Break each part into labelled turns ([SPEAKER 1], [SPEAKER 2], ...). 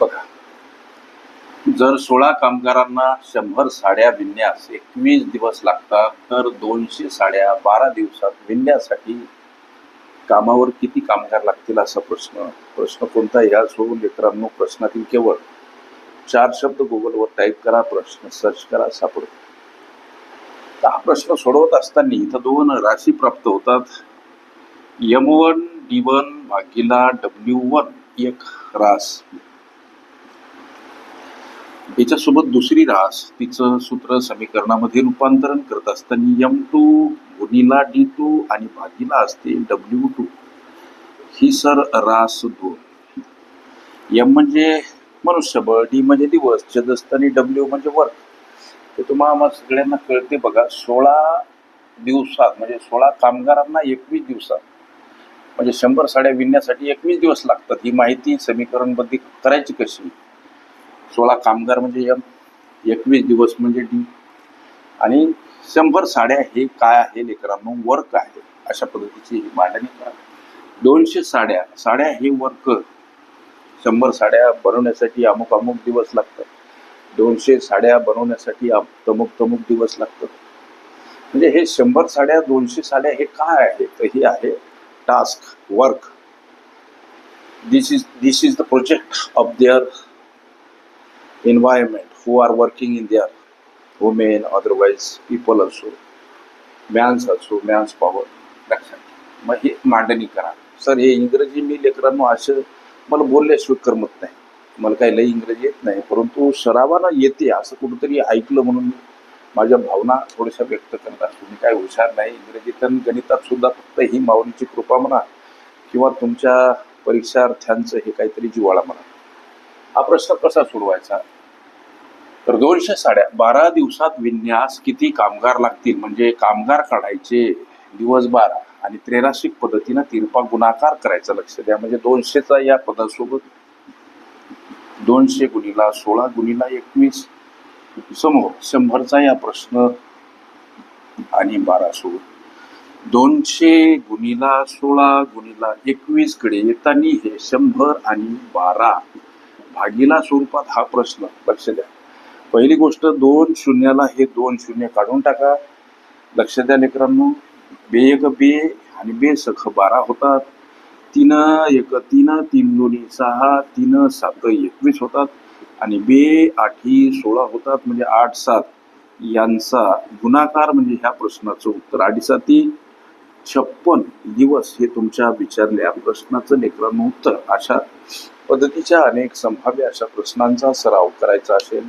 [SPEAKER 1] बघा. जर सोळा कामगारांना शंभर साड्या विणण्यास एकवीस दिवस लागतात तर दोनशे साड्या बारा दिवसात विणण्यासाठी कामावर किती कामगार लागतील असा प्रश्न? प्रश्न कोणता? या सोडून लेकरांनो प्रश्नातील केवळ चार शब्द गुगलवर टाईप करा प्रश्न सर्च करा सापडतो. हा प्रश्न सोडवत असताना इथं दोन राशी प्राप्त होतात. यम वन डी वन भागीला डब्ल्यू वन एक रास. याच्यासोबत दुसरी रास तिचं सूत्र समीकरणामध्ये रूपांतरण करत असताना यम टू गुणीला डी टू आणि भागीला असते डब्ल्यू टू ही सर रास दोन. यम म्हणजे मनुष्यबळ डी म्हणजे दिवस चदस्त आणि डब्ल्यू म्हणजे वर्क ते तुम्हाला सगळ्यांना कळते बघा सोळा दिवसात म्हणजे सोळा कामगारांना एकवीस दिवसात म्हणजे शंभर साड्या विणण्यासाठी एकवीस दिवस लागतात. ही माहिती समीकरणबद्ध करायची कशी? सोळा कामगार म्हणजे एम एकवीस दिवस म्हणजे डी. आणि शंभर साड्या हे काय आहे लेकरांनो? वर्क आहे अशा पद्धतीची ही मांडणी करा. दोनशे साड्या साड्या हे वर्क. शंभर साड्या बनवण्यासाठी अमुक अमुक दिवस लागतात. दोनशे साड्या बनवण्यासाठी अम- तमुक तमुक दिवस लागतात. म्हणजे हे शंभर साड्या दोनशे साड्या हे काय आहे? तर हे आहे task work this is this is the project of their environment who are working in there, women otherwise people also mans also mans power. लक्षात मग हे मांडणी करा. सर हे इंग्रजी मी लेकरांनो असं मला बोलल्याशिवाय करमत नाही. मला काही लई इंग्रजी येत नाही परंतु सरावानं येते असं कुठंतरी ऐकलं म्हणून मी माझ्या भावना थोड्याशा व्यक्त करणार. तुम्ही काय हुशार नाही इंग्रजीत आणि गणितात सुद्धा फक्त ही माऊलीची कृपा म्हणा किंवा तुमच्या परीक्षार्थ्यांचं हे काहीतरी जिव्हाळा म्हणा. हा प्रश्न कसा सोडवायचा? तर दोनशे साड्या बारा दिवसात विन्यास किती कामगार लागतील? म्हणजे कामगार काढायचे दिवस बारा आणि त्रेराशिक पद्धतीनं तिरपा गुणाकार करायचा लक्ष द्या. म्हणजे दोनशेचा या पदासोबत दोनशे गुणीला सोळा गुणीला एकवीस समोर शंभरचा या प्रश्न आणि बारा सोबत दोनशे गुणीला सोळा गुणीला एकवीसकडे येताना हे शंभर आणि बारा भागीला स्वरूपात हा प्रश्न. लक्ष द्या. पहिली गोष्ट दोन शून्याला हे दोन शून्य काढून टाका. लक्ष द्या लेकरांनो बे एक बे आणि बे सख बारा होतात. तीन एक तीन तीन दोन्ही सहा तीन सात एकवीस होतात. आणि बे आठी सोळा होतात म्हणजे आठ सात. यांचा गुणाकार म्हणजे ह्या प्रश्नाचं उत्तर. आठ छप्पन दिवस हे तुमच्या विचारल्या प्रश्नाचं लेकरांनो उत्तर. अशा पद्धतीच्या अनेक संभाव्य अशा प्रश्नांचा सराव करायचा असेल.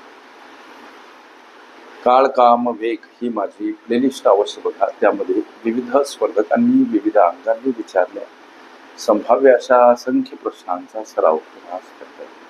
[SPEAKER 1] काळ काम वेग ही माझी प्लेलिस्ट अवश्य बघा त्यामध्ये विविध स्पर्धकांनी विविध अंगांनी विचारल्या संभाव्य अशा असंख्य प्रश्नांचा सराव तुम्हाला करता येईल